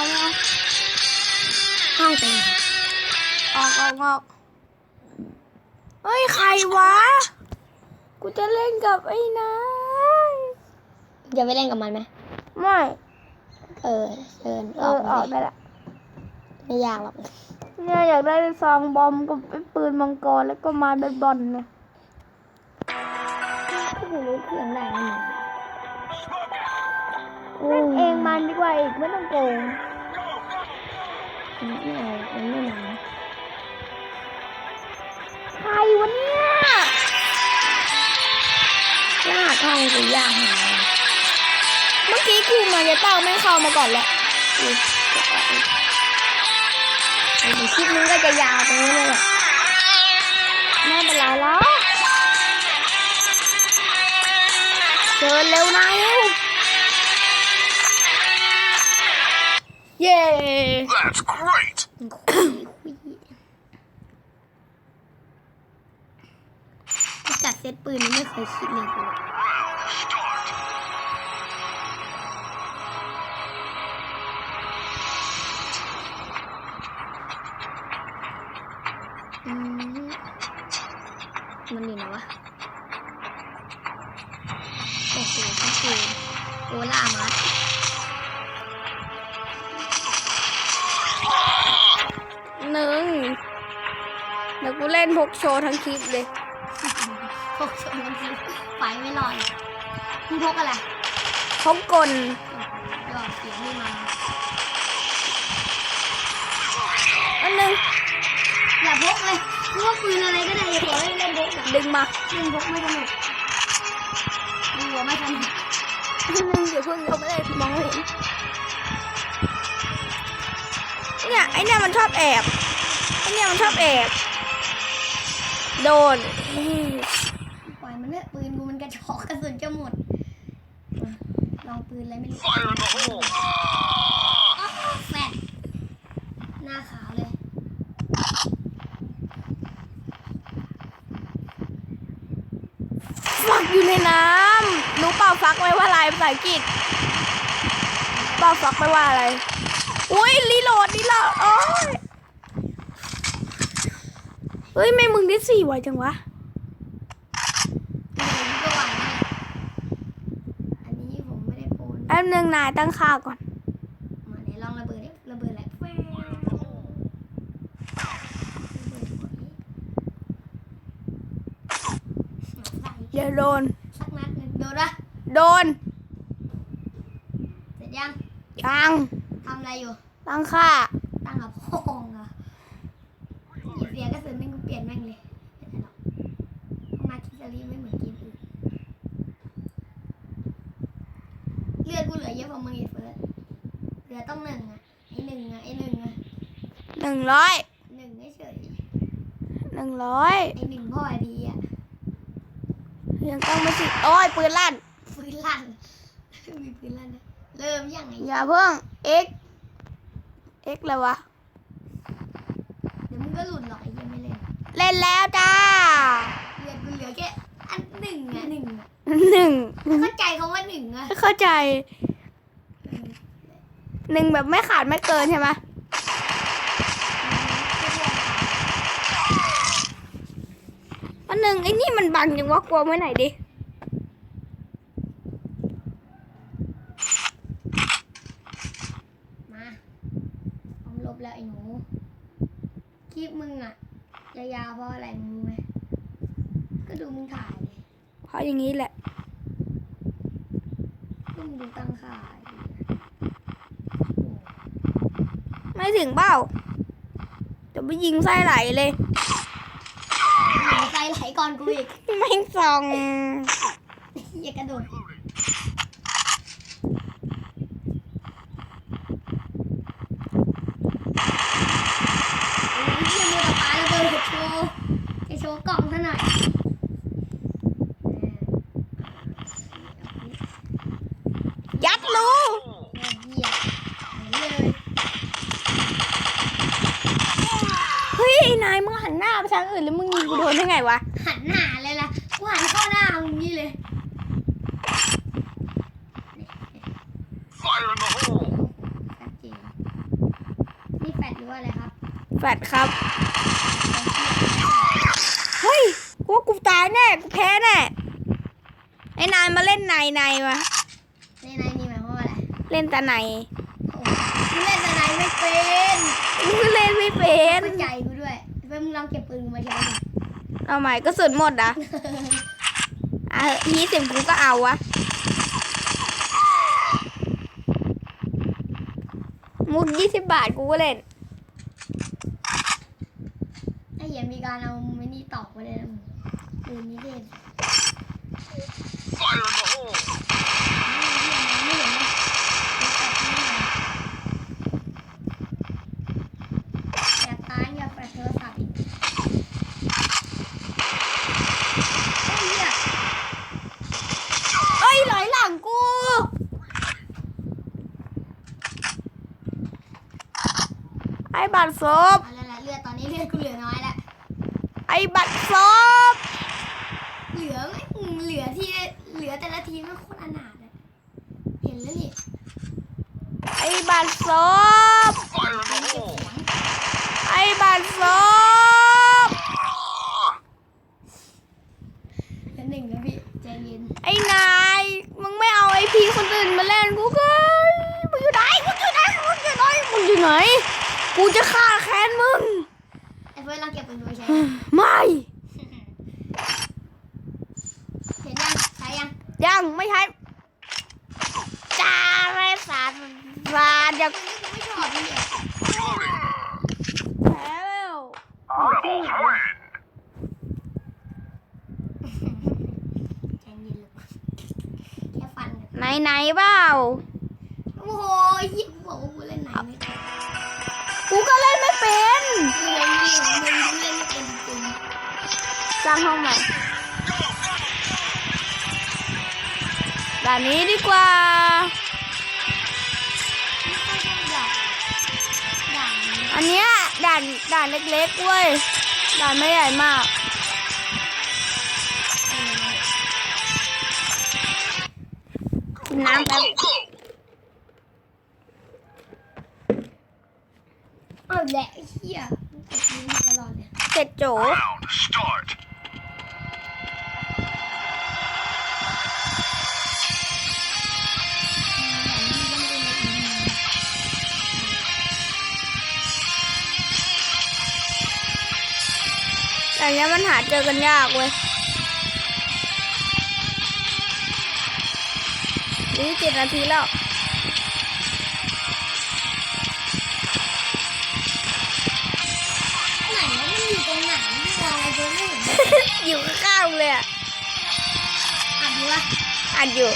เอาไม่เอาห้องเต็มออกออกออกเฮ้ย ใครวะ กูจะเล่นกับไอ้นายอย่าไปเล่นกับมันไหม ไม่ เออเดินเอออกอออกได้ละไม่ยากหรอก เนี่ยอยากได้ซองบอมกับไอ้ปืนมังกรแล้วก็ไมาเบสบอลเนี่ยก็ไม่รู้เครื่องได้ไหมเล่นเองมันดีกว่าอีกไม่ต้องโกงมัน ไม่เอามันไม่มาใครวะเนี่ยยากห้องกูยากหาเมื่อกี้กูมาจะเต้าไม่เข้ามาก่อนแล้วไอ้คลิปนี้ก็จะยาวตรงนี้เลยแหละไม่เป็นไรแล้วเดินเร็วนา เร็วเย้ That's great! จัดเซตปืนนี่ไม่เคยคิดเลยกู Round start. อืมมันอยู่ไหนวะ โอ้โหก็คือโอล่ามา พกโชว์ทั้งคลิปเลยพกชมกันทีไฟไม่รอดมึงพกอะไรพกกลหลอดเสียงไม่มาอันหนึ่งอย่าพกเลยพกปืนอะไรก็ได้อย่าขอให้เล่นพกอะดึงมาเล่นพกไม่สนุกดูว่าไม่สนุกอันหนึ่งเดี๋ยวเพิ่งเขาไม่ได้มองไม่เห็นเนี่ยไอเนี่ยมันชอบแอบไอเนี่ยมันชอบแอบ โดนอืมปล่อยมันเถอะปืนกูมันกระชอกกระสุนจะหมดมาลองปืนอะไรไม่รู้ Fire in the hole! Ah! อ้าวแฟดหน้าขาวเลยฟักอยู่ในน้ำรู้เปล่าฟักไว้ว่าอะไรภาษาอังกฤษเปล่าฟักไว้ว่าอะไร อุ้ยรีโหลดรีโหลดโอ้ยเฮ้ยไม่มึงได้สี่ไวจังวะผมก็ไหวนะอันนี้ผมไม่ได้โปนแป๊บนึงนายตั้งค่าก่อน มาไหนลองระเบิดดิระเบิดอะไรแฟวใส่เดี๋ยวโดน สักนัดหนึ่งโดนปะโดน เสร็จยัง ยัง ทำอะไรอยู่ ตั้งค่า ตั้งกับพ่อ งเหรอะอย่าเสียกระสุนแม่งกูเปลี่ยนแม่งเลยไม่เป็นไรหรอกมาคิซารีไม่เหมือนเกมอื่นเลือดกูเหลือเยอะกว่ามึงอีกเฟิร์สเหลือต้องหนึ่งอะไอ้หนึ่งอะไอ้หนึ่งอะหนึ่งร้อยหนึ่งเฉยหนึ่งร้อยๆไอ้หนึ่งพ่อไอพีอะยังต้องไม่สิโอ้ยปืนลั่นปืนลั่นมีปืนลั่นนะเริ่มยังไงอย่าเพิ่ง x x เลยวะ เดี๋ยวมึงก็หลุดหรอกไอ้เหี้ยังไม่ เล่นเล่นแล้วจ้าเลือดกูเหลือแค่อันหนึ่งอะหนึ่งอะหนึ่งเข้าใจคำว่าหนึ่งอะเข้าใจหนึ่งแบบไม่ขาดไม่เกินใช่ไหมอันหนึ่งไอ้นี่มันบังยังวะกลัวไว้ไหนดิมาพร้อมลบแล้วไอ้หนูคลิปมึงอะจะ ยาวเพราะอะไรมึงรู้ไหมก็ดูมึงถ่ายเลยเพราะอย่างนี้แหละก็มึงดูตั้งค่าอยู่นะไม่ถึงเป้าจะไปยิงไส้ไหลเลยโอ้โหใจไหลก่อนกูอีก ไม่งส่องอย่ากระโดด โอ้ยยังมือกับปลาระเบิดโชว์จะโช ว์กล่องซะหน่อยยัดรูแม่เหี้ยไหนเลยเฮ้ยไอ้นายมึงหันหน้าไปทางอื่นแล้วมึงยิงกูโดนได้ไงวะ หันหน้าเลยล่ะกูหันเข้าหน้ามึงนี่เลย Fire in the hole! ชัดเจนแฟดครับ เฮ้ยกูว่ากูตายแน่กูแพ้แน่ไอ้นายมาเล่นในในวะในในนี่หมายความว่าอะไรเล่นแต่ในโอ้กูเล่นในในไม่เป็นกูก็เล่นไม่เป็นเข้าใจกูด้วยเพื่อนมึงลองเก็บปืนกูมาใช้ดิเอาใหม่ก็สุดหมดอะอะยี่สิบกูก็เอาวะมุกยี่สิบบาทกูก็เล่น ไอ้เหี้ยมีการเอามินิตอกมาเลยนะมึงปืนนี้เล่น Fire in the hole! ไม่เห็นเลยอย่าตายอย่าแฟลชโทรศัพท์อีกไอ้เหี้ยเอ้ยไหลหลังกูไอ้บัตรซบอะไรละเลือดตอนนี้เลือดกูเหลือน้อยแล้ว ไอ้บัตรซบเหลือไม่เหลือที่เหลือแต่ละทีไม่โคตรอนาถเลยเห็นแล้วนี่ไอ้บัตรซบ Fire in the เก็บ hole! เสียงไอ้บัตรซบ Ah! เหลือหนึ่งแล้วพี่ใจเย็นไอ้นายมึงไม่เอาไอพีคนอื่นมาเล่นกูก็มึงอยู่ไหนมึงอยู่ไหนมึงอยู่ไหนมึงอยู่ไหนกูจะฆ่าแค้นมึงไอ้เฟิร์สลองเก็บปืนดูใช้ไม่ เห็นยังใช้ยังยังไม่ใช่จ้าไม่สาดสาดอยากปืนที่กูไม่ชอบนี่เนี่ย Reloading! แพ้แล้ว Rebels win! ใจเย็นเลยแค่ฟันเนี่ยไหนไหนเปล่า โอ้โหยิ่งบอกว่ากูเล่นไหนไม่เป็นกูก็เล่นไม่เป็นกูเล่นนี่มึงกูเล่นไม่เป็นจริงส ร้างห้องใหม่ด่านนี้ดีกว่าไม่ค่อยชอบด่าด่านี้อันเนี้ยด่านด่านเล็กๆเว้ยด่านไม่ใหญ่มากเออกินน้ำแป๊บ Go, go! เอาแหละไอ้เหี้ยมึงเก็บปืนตลอดเลยเสร็จโจ แต่เนี้ยมันหาเจอกันยากเว้ยนี่เจ็ดนาทีแล้วไหนวะมันอยู่ตรงไหนที่มองอะไรตัวไม่เห็นเลยอยู่ข้างๆเลยอะอัดดูวะอ่านอยู่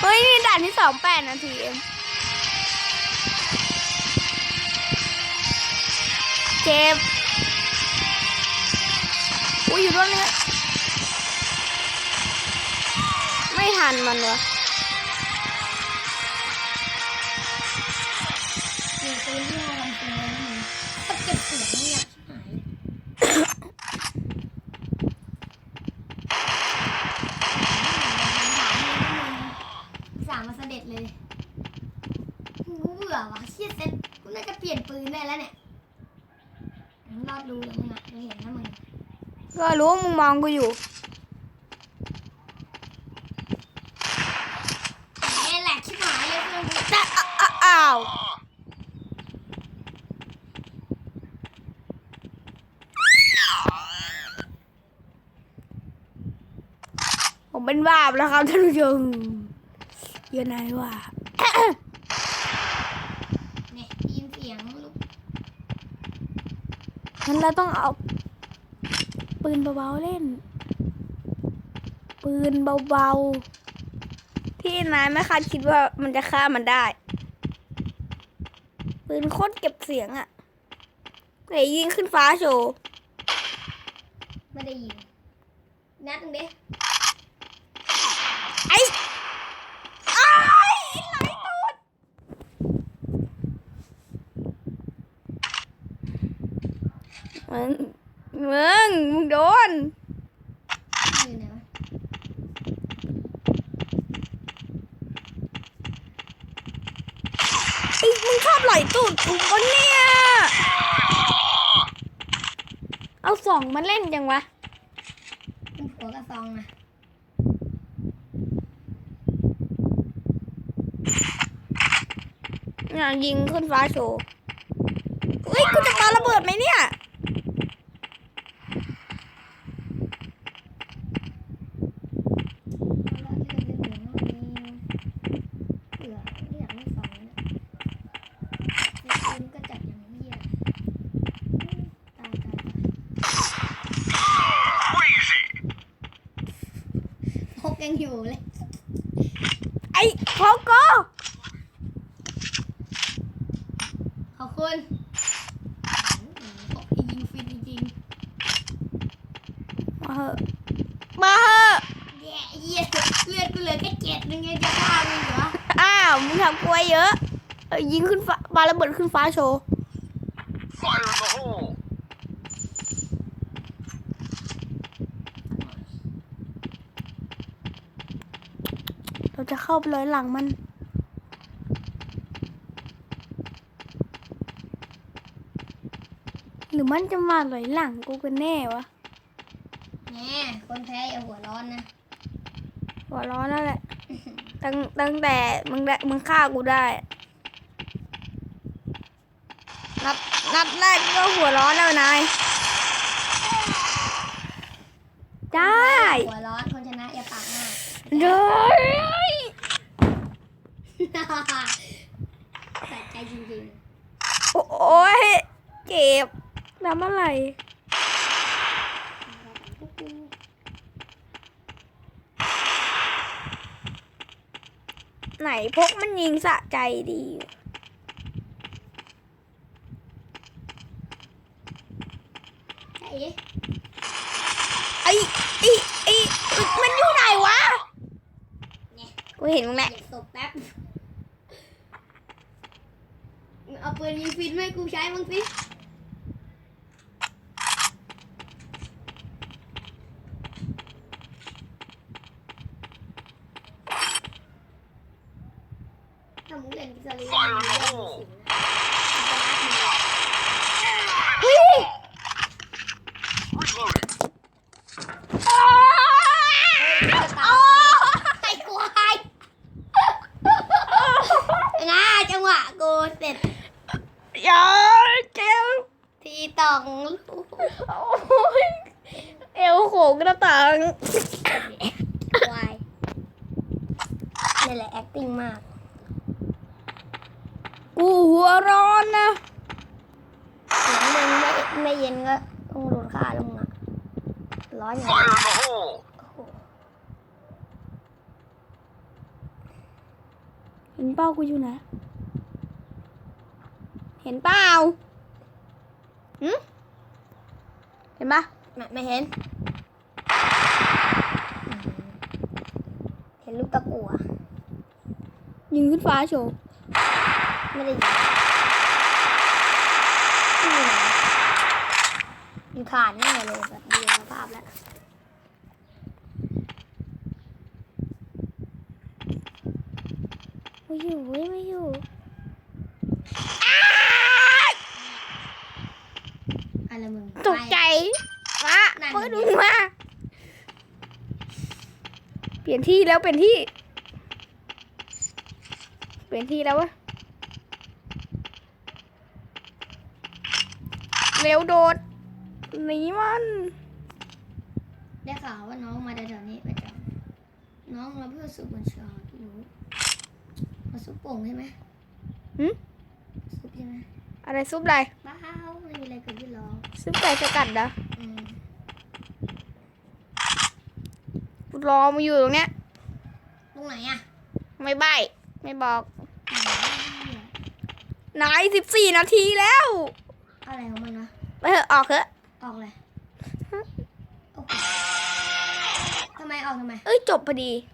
เฮ้ยนี่ด่านที่สองแปดนาทีเอง เจ็บอุ้ยอยู่ด้วยเนี่ยไม่ทันมันวะอยู่ปืนที่มองลำตัวเลยนะมึงถ้าเก็บเสียงไม่อยากชิบหายเลยสามมาเสด็จเลยกูเบื่อว่ะเชี่ยเซ็ตกูน่าจะเปลี่ยนปืนได้แล้วเนี่ย รอดรู้แล้วมึงอะจะเห็นนะมึงก็รู้ว่ามึงมองกูอยู่เอ้แหลกชิบหายเลยเพื่อนกูแต่อ้าอ้าวผมเป็นบาปแล้วครับท่านผู้ชมอยังไงวะ เนี่ยได้ยินเสียงลูก งั้นเราต้องเอาปืนเบาๆเล่น ปืนเบาๆ ที่นายไม่คาดคิดว่ามันจะฆ่ามันได้ ปืนโคตรเก็บเสียงอะไหนยิงขึ้นฟ้าโชว์ ไม่ได้ยินนัดหนึงเด้ไอ้ไอ้ายไหลตูด มึงมึงมึงโดนอยู่ไหนวะไอ้มึงชอบไหลอยตูดกูปะเนี่ยเอาสองมาเล่นจังวะเป็นผัวกระซองนะอยากยิงขึ้นฟ้าโชว์เฮ้ยกูจะปาระเบิดไหมเนี่ย เลือดเลือดเลือดเลือดไม่ฟองเนี่ยคุณก็จัดอย่างเหี้ยตายตายตาย Crazy. พก ยังอยู่เลย ไอ้พอก็ขอบคุณพกยิงฟินจริงมาเหอะมาเหอะๆแย่เหี้ยเลือดกูเหลือแค่เจ็ดนึงไงจะฆ่ามึงเหรอ อ้าว มึงทำกลัวเยอะเอ้ยยิงขึ้นฟ้าปาระเบิดขึ้นฟ้าโชว์ Fire in the hole. เรา จะเข้าไปเลยหลังมันหรือมันจะมาหลอยหลังกูกันแน่วะแง่คนแพ้อย่าหัวร้อนนะ หัวร้อนนั่นแหละ ตั้งตั้งแต่มึงได้มึงฆ่ากูได้ นัดนัดแรกก็หัวร้อนแล้วนาย ได้ หัวร้อนคนชนะอย่าปากมากเด้ย ใส่ใจจริงโอ้ยเจ็บน้ำอะไรไหนพกมันยิงสะใจดีๆใช่ไอ้ไอ้ไอ้มันอยู่ไหนวะ กูเห็นมึงแหละ เก็บศพแป๊บเอา ปืนยิงฟินไหมาให้กูใช้บ้างสิถ้ามึงเล่นกิลี Fire in the hole. เฮ้ย Reloading. ไอ้ควายง่าจังหวะกูเสร็จ อย่าเจ็บ ทีตองลูก โอ้ย เอวโขงกระตังควายนี่แหละ acting มาก กูหัวร้อนนะเสียงมึงไม่ไม่เย็นก็ต้องโดนฆ่าแล้วมึงอะร้อนอย่าง Fire นี้ in the hole. โอ้โหเห็นเป้ากูอยู่ไหนเห็นเปล่าหืมเห็นปะไม่ไม่เห็นอืมเห็น ลูกตะกั่วยิงขึ้นฟ้าโชว์ไม่ได้ยินที่ไหนอยู่ฐานแน่เลยแบบดูสภาพแล้วไม่อยู่เว้ยไม่อยู่อะไรมึงตกใจมานั่นเปิดดูมาเป ลี่ยนที่แล้วเปลี่ยนที่ เปลี่ยนที่แล้ววะเร็วโดดหนีมันได้ข่าวว่าน้องมาแถวๆนี้ประจำน้องมาเพื่อสูบบัญชาพี่รู้มาซุปโป่งใช่ไหมหึซุปใช่ไหมอะไรซุปอะไรบ้าไม่มีอะไรเกิดขึ้นหรอกซุปไก่สกัดเหรอ อืม กู รอมาอยู่ตรงเนี้ย ตรงไหนอะไม่ใบไม่บอกไหนอะนายสิบสี่นาทีแล้ว อะไรของมันวะไปเถอะออกเถอะออกเลยโอ้โหทำไมออกทำไม เอ้ยจบพอดีอ